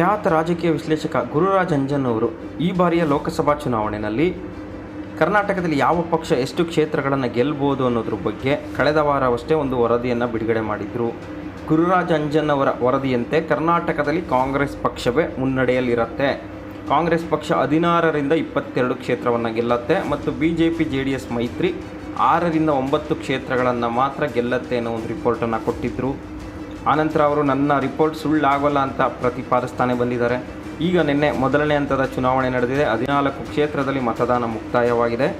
ಖ್ಯಾತ ರಾಜಕೀಯ ವಿಶ್ಲೇಷಕ ಗುರುರಾಜ್ ಅಂಜನ್ ಅವರು ಈ ಬಾರಿಯ ಲೋಕಸಭಾ ಚುನಾವಣೆಯಲ್ಲಿ ಕರ್ನಾಟಕದಲ್ಲಿ ಯಾವ ಪಕ್ಷ ಎಷ್ಟು ಕ್ಷೇತ್ರಗಳನ್ನು ಗೆಲ್ಬೋದು ಅನ್ನೋದ್ರ ಬಗ್ಗೆ ಕಳೆದ ವಾರವಷ್ಟೇ ಒಂದು ವರದಿಯನ್ನು ಬಿಡುಗಡೆ ಮಾಡಿದರು. ಗುರುರಾಜ್ ಅಂಜನ್ ಅವರ ವರದಿಯಂತೆ ಕರ್ನಾಟಕದಲ್ಲಿ ಕಾಂಗ್ರೆಸ್ ಪಕ್ಷವೇ ಮುನ್ನಡೆಯಲ್ಲಿರುತ್ತೆ. ಕಾಂಗ್ರೆಸ್ ಪಕ್ಷ ಹದಿನಾರರಿಂದ ಇಪ್ಪತ್ತೆರಡು ಕ್ಷೇತ್ರವನ್ನು ಗೆಲ್ಲತ್ತೆ ಮತ್ತು B J P J D S ಮೈತ್ರಿ ಆರರಿಂದ ಒಂಬತ್ತು ಕ್ಷೇತ್ರಗಳನ್ನು ಮಾತ್ರ ಗೆಲ್ಲತ್ತೆ ಅನ್ನೋ ಒಂದು ರಿಪೋರ್ಟನ್ನು ಕೊಟ್ಟಿದ್ದರು ಆನಂತರ ಅವರು, ನನ್ನ ರಿಪೋರ್ಟ್ ಸುಳ್ಳಾಗೋಲ್ಲ ಅಂತ ಪ್ರತಿಪಾದಿಸ್ತಾನೆ ಬಂದಿದ್ದಾರೆ. ಈಗ ನಿನ್ನೆ ಮೊದಲನೇ ಹಂತದ ಚುನಾವಣೆ ನಡೆದಿದೆ. ಹದಿನಾಲ್ಕು ಕ್ಷೇತ್ರದಲ್ಲಿ ಮತದಾನ ಮುಕ್ತಾಯವಾಗಿದೆ.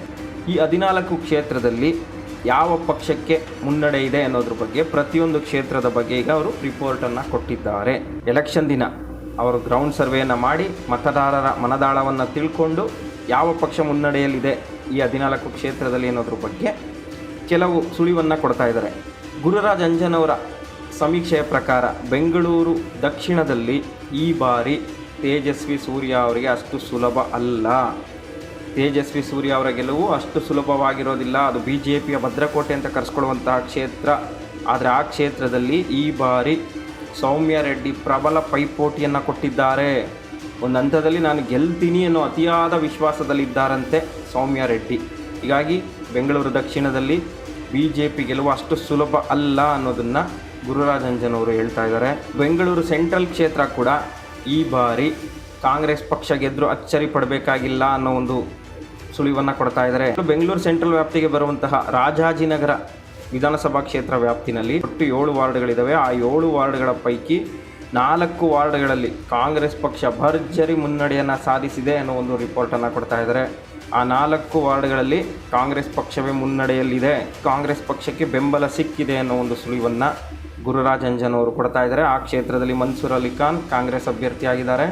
ಈ ಹದಿನಾಲ್ಕು ಕ್ಷೇತ್ರದಲ್ಲಿ ಯಾವ ಪಕ್ಷಕ್ಕೆ ಮುನ್ನಡೆ ಇದೆ ಅನ್ನೋದ್ರ ಬಗ್ಗೆ, ಪ್ರತಿಯೊಂದು ಕ್ಷೇತ್ರದ ಬಗ್ಗೆ ಈಗ ಅವರು ರಿಪೋರ್ಟನ್ನು ಕೊಟ್ಟಿದ್ದಾರೆ. ಎಲೆಕ್ಷನ್ ದಿನ ಅವರು ಗ್ರೌಂಡ್ ಸರ್ವೆಯನ್ನು ಮಾಡಿ, ಮತದಾರರ ಮನದಾಳವನ್ನು ತಿಳ್ಕೊಂಡು ಯಾವ ಪಕ್ಷ ಮುನ್ನಡೆಯಲ್ಲಿದೆ ಈ ಹದಿನಾಲ್ಕು ಕ್ಷೇತ್ರದಲ್ಲಿ ಅನ್ನೋದ್ರ ಬಗ್ಗೆ ಕೆಲವು ಸುಳಿವನ್ನು ಕೊಡ್ತಾ ಇದ್ದಾರೆ. ಗುರುರಾಜ್ ಅಂಜನ್ ಅವರ ಸಮೀಕ್ಷೆಯ ಪ್ರಕಾರ ಬೆಂಗಳೂರು ದಕ್ಷಿಣದಲ್ಲಿ ಈ ಬಾರಿ ತೇಜಸ್ವಿ ಸೂರ್ಯ ಅವರಿಗೆ ಅಷ್ಟು ಸುಲಭ ಅಲ್ಲ. ತೇಜಸ್ವಿ ಸೂರ್ಯ ಅವರ ಗೆಲುವು ಅಷ್ಟು ಸುಲಭವಾಗಿರೋದಿಲ್ಲ. ಅದು ಬಿ ಜೆ ಪಿಯ ಭದ್ರಕೋಟೆ ಅಂತ ಕರೆಸ್ಕೊಳ್ಳುವಂತಹ ಕ್ಷೇತ್ರ. ಆದರೆ ಆ ಕ್ಷೇತ್ರದಲ್ಲಿ ಈ ಬಾರಿ ಸೌಮ್ಯ ರೆಡ್ಡಿ ಪ್ರಬಲ ಪೈಪೋಟಿಯನ್ನು ಕೊಟ್ಟಿದ್ದಾರೆ. ಒಂದು ಹಂತದಲ್ಲಿ ನಾನು ಗೆಲ್ತೀನಿ ಅನ್ನೋ ಅತಿಯಾದ ವಿಶ್ವಾಸದಲ್ಲಿದ್ದಾರಂತೆ ಸೌಮ್ಯ ರೆಡ್ಡಿ. ಹೀಗಾಗಿ ಬೆಂಗಳೂರು ದಕ್ಷಿಣದಲ್ಲಿ ಬಿ ಜೆ ಪಿ ಗೆಲುವು ಅಷ್ಟು ಸುಲಭ ಅಲ್ಲ ಅನ್ನೋದನ್ನು ಗುರುರಾಜ್ ಅಂಜನ್ ಅವರು ಹೇಳ್ತಾ ಇದ್ದಾರೆ. ಬೆಂಗಳೂರು ಸೆಂಟ್ರಲ್ ಕ್ಷೇತ್ರ ಕೂಡ ಈ ಬಾರಿ ಕಾಂಗ್ರೆಸ್ ಪಕ್ಷ ಗೆದ್ದರೂ ಅಚ್ಚರಿ ಪಡಬೇಕಾಗಿಲ್ಲ ಅನ್ನೋ ಒಂದು ಸುಳಿವನ್ನು ಕೊಡ್ತಾ ಇದ್ದಾರೆ. ಬೆಂಗಳೂರು ಸೆಂಟ್ರಲ್ ವ್ಯಾಪ್ತಿಗೆ ಬರುವಂತಹ ರಾಜಾಜಿನಗರ ವಿಧಾನಸಭಾ ಕ್ಷೇತ್ರ ವ್ಯಾಪ್ತಿನಲ್ಲಿ ಒಟ್ಟು ಏಳು ವಾರ್ಡ್ಗಳಿದ್ದಾವೆ ಆ ಏಳು ವಾರ್ಡ್ಗಳ ಪೈಕಿ ನಾಲ್ಕು ವಾರ್ಡ್ಗಳಲ್ಲಿ ಕಾಂಗ್ರೆಸ್ ಪಕ್ಷ ಭರ್ಜರಿ ಮುನ್ನಡೆಯನ್ನು ಸಾಧಿಸಿದೆ ಅನ್ನೋ ಒಂದು ರಿಪೋರ್ಟನ್ನು ಕೊಡ್ತಾ ಇದ್ದಾರೆ. ಆ ನಾಲ್ಕು ವಾರ್ಡ್ಗಳಲ್ಲಿ ಕಾಂಗ್ರೆಸ್ ಪಕ್ಷವೇ ಮುನ್ನಡೆಯಲ್ಲಿದೆ. ಕಾಂಗ್ರೆಸ್ ಪಕ್ಷಕ್ಕೆ ಬೆಂಬಲ ಸಿಕ್ಕಿದೆ ಅನ್ನೋ ಒಂದು ಸುಳಿವನ್ನು ಗುರುರಾಜ್ ಅಂಜನ್ ಅವರು ಕೊಡ್ತಾ ಇದ್ದಾರೆ. ಆ ಕ್ಷೇತ್ರದಲ್ಲಿ ಮನ್ಸೂರ್ ಅಲಿ ಖಾನ್ ಕಾಂಗ್ರೆಸ್ ಅಭ್ಯರ್ಥಿಯಾಗಿದ್ದಾರೆ.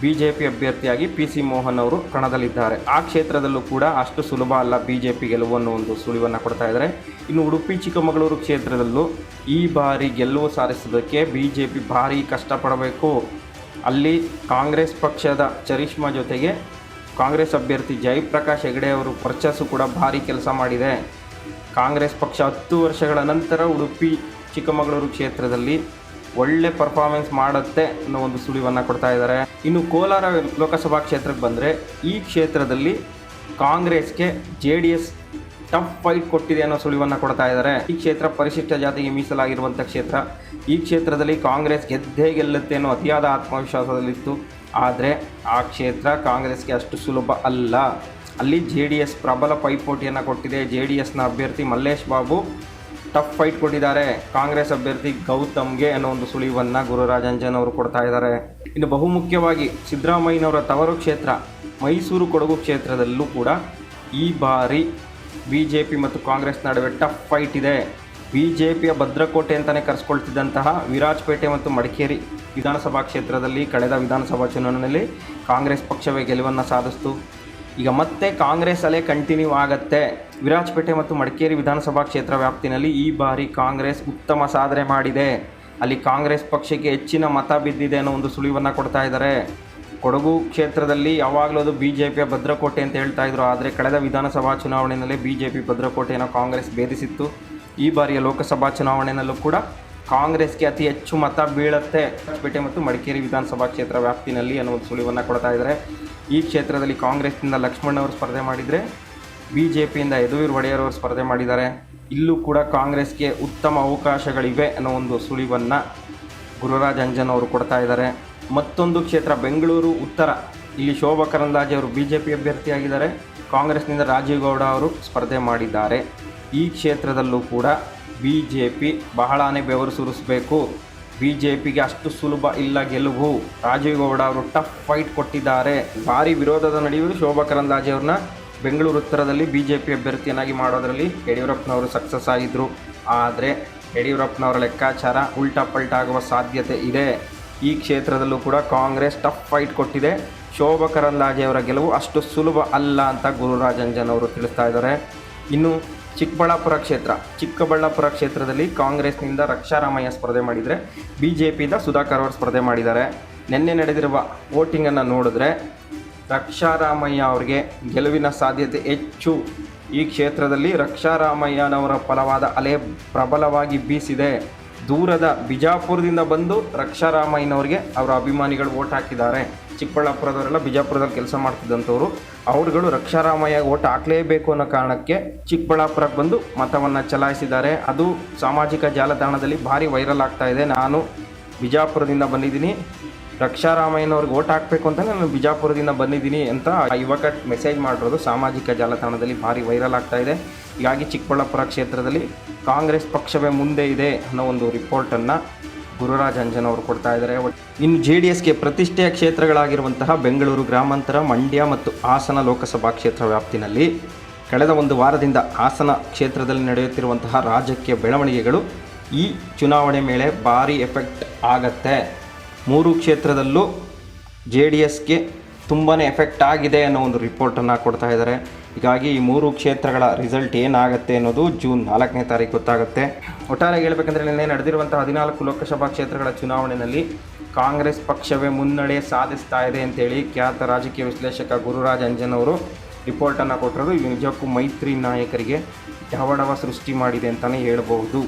ಬಿ ಜೆ ಪಿ ಅಭ್ಯರ್ಥಿಯಾಗಿ ಪಿ ಸಿ ಮೋಹನ್ ಅವರು ಕಣದಲ್ಲಿದ್ದಾರೆ. ಆ ಕ್ಷೇತ್ರದಲ್ಲೂ ಕೂಡ ಅಷ್ಟು ಸುಲಭ ಅಲ್ಲ ಬಿ ಜೆ ಪಿ ಗೆಲುವು ಅನ್ನೋ ಒಂದು ಸುಳಿವನ್ನು ಕೊಡ್ತಾ ಇದ್ದಾರೆ. ಇನ್ನು ಉಡುಪಿ, ಚಿಕ್ಕಮಗಳೂರು ಕ್ಷೇತ್ರದಲ್ಲೂ ಈ ಬಾರಿ ಗೆಲುವು ಸಾಧಿಸೋದಕ್ಕೆ ಬಿ ಜೆ ಪಿ ಭಾರಿ ಕಷ್ಟಪಡಬೇಕು. ಅಲ್ಲಿ ಕಾಂಗ್ರೆಸ್ ಪಕ್ಷದ ಚರಿಷ್ಮಾ ಜೊತೆಗೆ ಕಾಂಗ್ರೆಸ್ ಅಭ್ಯರ್ಥಿ ಜಯಪ್ರಕಾಶ್ ಹೆಗಡೆ ಅವರು ಪರ್ಚಸ್ಸು ಕೂಡ ಭಾರಿ ಕೆಲಸ ಮಾಡಿದೆ. ಕಾಂಗ್ರೆಸ್ ಪಕ್ಷ ಹತ್ತು ವರ್ಷಗಳ ನಂತರ ಉಡುಪಿ, ಚಿಕ್ಕಮಗಳೂರು ಕ್ಷೇತ್ರದಲ್ಲಿ ಒಳ್ಳೆ ಪರ್ಫಾರ್ಮೆನ್ಸ್ ಮಾಡುತ್ತೆ ಅನ್ನೋ ಒಂದು ಸುಳಿವನ್ನು ಕೊಡ್ತಾ ಇದ್ದಾರೆ. ಇನ್ನು ಕೋಲಾರ ಲೋಕಸಭಾ ಕ್ಷೇತ್ರಕ್ಕೆ ಬಂದರೆ ಈ ಕ್ಷೇತ್ರದಲ್ಲಿ ಕಾಂಗ್ರೆಸ್ಗೆ J D S tough fight ಕೊಟ್ಟಿದೆ ಅನ್ನೋ ಸುಳಿವನ್ನು ಕೊಡ್ತಾ ಇದ್ದಾರೆ. ಈ ಕ್ಷೇತ್ರ ಪರಿಶಿಷ್ಟ ಜಾತಿಗೆ ಮೀಸಲಾಗಿರುವಂಥ ಕ್ಷೇತ್ರ. ಈ ಕ್ಷೇತ್ರದಲ್ಲಿ ಕಾಂಗ್ರೆಸ್ ಗೆದ್ದೇ ಗೆಲ್ಲುತ್ತೆ ಅನ್ನೋ ಅತಿಯಾದ ಆತ್ಮವಿಶ್ವಾಸದಲ್ಲಿತ್ತು. ಆದರೆ ಆ ಕ್ಷೇತ್ರ ಕಾಂಗ್ರೆಸ್ಗೆ ಅಷ್ಟು ಸುಲಭ ಅಲ್ಲ. ಅಲ್ಲಿ ಜೆ ಡಿ ಎಸ್ ಪ್ರಬಲ ಪೈಪೋಟಿಯನ್ನು ಕೊಟ್ಟಿದೆ. ಜೆ ಡಿ ಎಸ್ನ ಅಭ್ಯರ್ಥಿ ಮಲ್ಲೇಶ್ ಬಾಬು ಟಫ್ ಫೈಟ್ ಕೊಟ್ಟಿದ್ದಾರೆ. ಕಾಂಗ್ರೆಸ್ ಅಭ್ಯರ್ಥಿ ಗೌತಮ್ಗೆ ಅನ್ನೋ ಒಂದು ಸುಳಿವನ್ನು ಗುರುರಾಜಂಜನ್ ಅವರು ಕೊಡ್ತಾ ಇದ್ದಾರೆ. ಇನ್ನು ಬಹುಮುಖ್ಯವಾಗಿ ಸಿದ್ದರಾಮಯ್ಯನವರ ತವರು ಕ್ಷೇತ್ರ ಮೈಸೂರು ಕೊಡಗು ಕ್ಷೇತ್ರದಲ್ಲೂ ಕೂಡ ಈ ಬಾರಿ ಬಿ ಜೆ ಪಿ ಮತ್ತು ಕಾಂಗ್ರೆಸ್ ನಡುವೆ ಟಫ್ ಫೈಟ್ ಇದೆ. ಬಿ ಜೆ ಪಿಯ ಭದ್ರಕೋಟೆ ಅಂತಲೇ ಕರೆಸ್ಕೊಳ್ತಿದ್ದಂತಹ ವಿರಾಜಪೇಟೆ ಮತ್ತು ಮಡಿಕೇರಿ ವಿಧಾನಸಭಾ ಕ್ಷೇತ್ರದಲ್ಲಿ ಕಳೆದ ವಿಧಾನಸಭಾ ಚುನಾವಣೆಯಲ್ಲಿ ಕಾಂಗ್ರೆಸ್ ಪಕ್ಷವೇ ಗೆಲುವನ್ನು ಸಾಧಿಸ್ತು. ಈಗ ಮತ್ತೆ ಕಾಂಗ್ರೆಸ್ ಅಲೆ ಕಂಟಿನ್ಯೂ ಆಗತ್ತೆ. ವಿರಾಜಪೇಟೆ ಮತ್ತು ಮಡಿಕೇರಿ ವಿಧಾನಸಭಾ ಕ್ಷೇತ್ರ ವ್ಯಾಪ್ತಿನಲ್ಲಿ ಈ ಬಾರಿ ಕಾಂಗ್ರೆಸ್ ಉತ್ತಮ ಸಾಧನೆ ಮಾಡಿದೆ. ಅಲ್ಲಿ ಕಾಂಗ್ರೆಸ್ ಪಕ್ಷಕ್ಕೆ ಹೆಚ್ಚಿನ ಮತ ಬಿದ್ದಿದೆ ಅನ್ನೋ ಒಂದು ಸುಳಿವನ್ನು ಕೊಡ್ತಾ ಇದ್ದಾರೆ. ಕೊಡಗು ಕ್ಷೇತ್ರದಲ್ಲಿ ಯಾವಾಗಲೂ ಅದು ಬಿ ಜೆ ಪಿಯ ಭದ್ರಕೋಟೆ ಅಂತ ಹೇಳ್ತಾ ಇದ್ರು. ಆದರೆ ಕಳೆದ ವಿಧಾನಸಭಾ ಚುನಾವಣೆಯಲ್ಲಿ ಬಿ ಜೆ ಪಿ ಭದ್ರಕೋಟೆಯನ್ನು ಕಾಂಗ್ರೆಸ್ ಭೇದಿಸಿತ್ತು. ಈ ಬಾರಿಯ ಲೋಕಸಭಾ ಚುನಾವಣೆಯಲ್ಲೂ ಕೂಡ ಕಾಂಗ್ರೆಸ್ಗೆ ಅತಿ ಹೆಚ್ಚು ಮತ ಬೀಳತ್ತೆ. ಪೇಟೆ ಮತ್ತು ಮಡಿಕೇರಿ ವಿಧಾನಸಭಾ ಕ್ಷೇತ್ರ ವ್ಯಾಪ್ತಿನಲ್ಲಿ ಅನ್ನೋ ಒಂದು ಸುಳಿವನ್ನು ಕೊಡ್ತಾ ಇದ್ದಾರೆ. ಈ ಕ್ಷೇತ್ರದಲ್ಲಿ ಕಾಂಗ್ರೆಸ್ನಿಂದ ಲಕ್ಷ್ಮಣ್ ಅವರು ಸ್ಪರ್ಧೆ ಮಾಡಿದರೆ ಬಿ ಜೆ ಪಿಯಿಂದ ಯದುವೀರ್ ಒಡೆಯರ್ ಅವರು ಸ್ಪರ್ಧೆ ಮಾಡಿದ್ದಾರೆ. ಇಲ್ಲೂ ಕೂಡ ಕಾಂಗ್ರೆಸ್ಗೆ ಉತ್ತಮ ಅವಕಾಶಗಳಿವೆ ಅನ್ನೋ ಒಂದು ಸುಳಿವನ್ನು ಗುರುರಾಜ್ ಅಂಜನ್ ಅವರು ಕೊಡ್ತಾ ಇದ್ದಾರೆ. ಮತ್ತೊಂದು ಕ್ಷೇತ್ರ, ಬೆಂಗಳೂರು, ಉತ್ತರ. ಇಲ್ಲಿ ಶೋಭಾ ಕರಂದ್ಲಾಜೆ ಅವರು ಬಿ ಜೆ ಪಿ ಅಭ್ಯರ್ಥಿಯಾಗಿದ್ದಾರೆ. ಕಾಂಗ್ರೆಸ್ನಿಂದ ರಾಜೀವ್ ಗೌಡ ಅವರು ಸ್ಪರ್ಧೆ ಮಾಡಿದ್ದಾರೆ. ಈ ಕ್ಷೇತ್ರದಲ್ಲೂ ಕೂಡ ಬಿ ಜೆ ಪಿ ಬಹಳನೇ ಬೆವರು ಸುರಿಸಬೇಕು. ಬಿ ಜೆ ಪಿಗೆ ಅಷ್ಟು ಸುಲಭ ಇಲ್ಲ ಗೆಲುವು. ರಾಜೀವ್ ಗೌಡ ಅವರು ಟಫ್ ಫೈಟ್ ಕೊಟ್ಟಿದ್ದಾರೆ. ಭಾರಿ ವಿರೋಧದ ನಡುವೆಯೂ ಶೋಭಾ ಕರಂದ್ಲಾಜೆ ಅವ್ರನ್ನ ಬೆಂಗಳೂರು ಉತ್ತರದಲ್ಲಿ ಬಿ ಜೆ ಪಿ ಅಭ್ಯರ್ಥಿಯನ್ನಾಗಿ ಮಾಡೋದರಲ್ಲಿ ಯಡಿಯೂರಪ್ಪನವರು ಸಕ್ಸಸ್ ಆಗಿದ್ದರು ಆದರೆ ಯಡಿಯೂರಪ್ಪನವರ ಲೆಕ್ಕಾಚಾರ ಉಲ್ಟಾ ಪಲ್ಟಾಗುವ ಸಾಧ್ಯತೆ ಇದೆ. ಈ ಕ್ಷೇತ್ರದಲ್ಲೂ ಕೂಡ ಕಾಂಗ್ರೆಸ್ ಟಫ್ ಫೈಟ್ ಕೊಟ್ಟಿದೆ. ಶೋಭಾ ಕರಂದ್ಲಾಜೆ ಗೆಲುವು ಅಷ್ಟು ಸುಲಭ ಅಲ್ಲ ಅಂತ ಗುರುರಾಜಂಜನ್ ಅವರು ತಿಳಿಸ್ತಾ ಇದ್ದಾರೆ. ಇನ್ನು ಚಿಕ್ಕಬಳ್ಳಾಪುರ ಕ್ಷೇತ್ರ, ಚಿಕ್ಕಬಳ್ಳಾಪುರ ಕ್ಷೇತ್ರದಲ್ಲಿ ಕಾಂಗ್ರೆಸ್ನಿಂದ ರಕ್ಷಾರಾಮಯ್ಯ ಸ್ಪರ್ಧೆ ಮಾಡಿದರೆ ಬಿ ಜೆ ಪಿಯಿಂದ ಸುಧಾಕರ್ ಅವರು ಸ್ಪರ್ಧೆ ಮಾಡಿದ್ದಾರೆ. ನಿನ್ನೆ ನಡೆದಿರುವ ವೋಟಿಂಗನ್ನು ನೋಡಿದ್ರೆ ರಕ್ಷಾರಾಮಯ್ಯ ಅವರಿಗೆ ಗೆಲುವಿನ ಸಾಧ್ಯತೆ ಹೆಚ್ಚು. ಈ ಕ್ಷೇತ್ರದಲ್ಲಿ ರಕ್ಷಾರಾಮಯ್ಯನವರ ಫಲವಾದ ಅಲೆ ಪ್ರಬಲವಾಗಿ ಬೀಸಿದೆ. ದೂರದ ಬಿಜಾಪುರದಿಂದ ಬಂದು ರಕ್ಷಾರಾಮಯ್ಯನವ್ರಿಗೆ ಅವರ ಅಭಿಮಾನಿಗಳು ಓಟ್ ಹಾಕಿದ್ದಾರೆ. ಚಿಕ್ಕಬಳ್ಳಾಪುರದವರೆಲ್ಲ ಬಿಜಾಪುರದಲ್ಲಿ ಕೆಲಸ ಮಾಡ್ತಿದ್ದಂಥವ್ರು. ಅವ್ರುಗಳು ರಕ್ಷಾರಾಮಯ್ಯ ಓಟ್ ಹಾಕಲೇಬೇಕು ಅನ್ನೋ ಕಾರಣಕ್ಕೆ ಚಿಕ್ಕಬಳ್ಳಾಪುರಕ್ಕೆ ಬಂದು ಮತವನ್ನು ಚಲಾಯಿಸಿದ್ದಾರೆ. ಅದು ಸಾಮಾಜಿಕ ಜಾಲತಾಣದಲ್ಲಿ ಭಾರಿ ವೈರಲ್ ಆಗ್ತಾ ಇದೆ. ನಾನು ಬಿಜಾಪುರದಿಂದ ಬಂದಿದ್ದೀನಿ. ರಕ್ಷಾರಾಮಯ್ಯನವ್ರಿಗೆ ಓಟ್ ಹಾಕಬೇಕು ಅಂತ ನಾನು ಬಿಜಾಪುರದಿಂದ ಬಂದಿದ್ದೀನಿ ಅಂತ ಯುವಕ ಮೆಸೇಜ್ ಮಾಡಿರೋದು ಸಾಮಾಜಿಕ ಜಾಲತಾಣದಲ್ಲಿ ಭಾರಿ ವೈರಲ್ ಆಗ್ತಾ ಇದೆ. ಹೀಗಾಗಿ ಚಿಕ್ಕಬಳ್ಳಾಪುರ ಕ್ಷೇತ್ರದಲ್ಲಿ ಕಾಂಗ್ರೆಸ್ ಪಕ್ಷವೇ ಮುಂದೆ ಇದೆ ಅನ್ನೋ ಒಂದು ರಿಪೋರ್ಟನ್ನು ಗುರುರಾಜ್ ಅಂಜನ್ ಅವರು ಕೊಡ್ತಾ ಇದ್ದಾರೆ. ಇನ್ನು ಜೆ ಡಿ ಎಸ್ಗೆ ಪ್ರತಿಷ್ಠೆಯ ಕ್ಷೇತ್ರಗಳಾಗಿರುವಂತಹ ಬೆಂಗಳೂರು ಗ್ರಾಮಾಂತರ, ಮಂಡ್ಯ ಮತ್ತು ಹಾಸನ ಲೋಕಸಭಾ ಕ್ಷೇತ್ರ ವ್ಯಾಪ್ತಿನಲ್ಲಿ ಕಳೆದ ಒಂದು ವಾರದಿಂದ ಹಾಸನ ಕ್ಷೇತ್ರದಲ್ಲಿ ನಡೆಯುತ್ತಿರುವಂತಹ ರಾಜಕೀಯ ಬೆಳವಣಿಗೆಗಳು ಈ ಚುನಾವಣೆ ಮೇಲೆ ಭಾರಿ ಎಫೆಕ್ಟ್ ಆಗತ್ತೆ. ಮೂರು ಕ್ಷೇತ್ರದಲ್ಲೂ ಜೆ ಡಿ ಎಸ್ಗೆ ತುಂಬಾ ಎಫೆಕ್ಟ್ ಆಗಿದೆ ಅನ್ನೋ ಒಂದು ರಿಪೋರ್ಟನ್ನು ಕೊಡ್ತಾ ಇದ್ದಾರೆ ಹೀಗಾಗಿ ಈ ಮೂರು ಕ್ಷೇತ್ರಗಳ ರಿಸಲ್ಟ್ ಏನಾಗುತ್ತೆ ಅನ್ನೋದು ಜೂನ್ ನಾಲ್ಕನೇ ತಾರೀಕು ಗೊತ್ತಾಗುತ್ತೆ. ಒಟ್ಟಾರೆ ಹೇಳ್ಬೇಕಂದ್ರೆ ನಿನ್ನೆ ನಡೆದಿರುವಂಥ ಹದಿನಾಲ್ಕು ಲೋಕಸಭಾ ಕ್ಷೇತ್ರಗಳ ಚುನಾವಣೆಯಲ್ಲಿ ಕಾಂಗ್ರೆಸ್ ಪಕ್ಷವೇ ಮುನ್ನಡೆ ಸಾಧಿಸ್ತಾ ಇದೆ ಅಂತೇಳಿ ಖ್ಯಾತ ರಾಜಕೀಯ ವಿಶ್ಲೇಷಕ ಗುರುರಾಜ್ ಅಂಜನ್ ಅವರು ರಿಪೋರ್ಟನ್ನು ಕೊಟ್ಟಿರೋದು. ನಿಜಕ್ಕೂ ಮೈತ್ರಿ ನಾಯಕರಿಗೆ ಡವಡವ ಸೃಷ್ಟಿ ಮಾಡಿದೆ ಅಂತಲೇ ಹೇಳ್ಬೋದು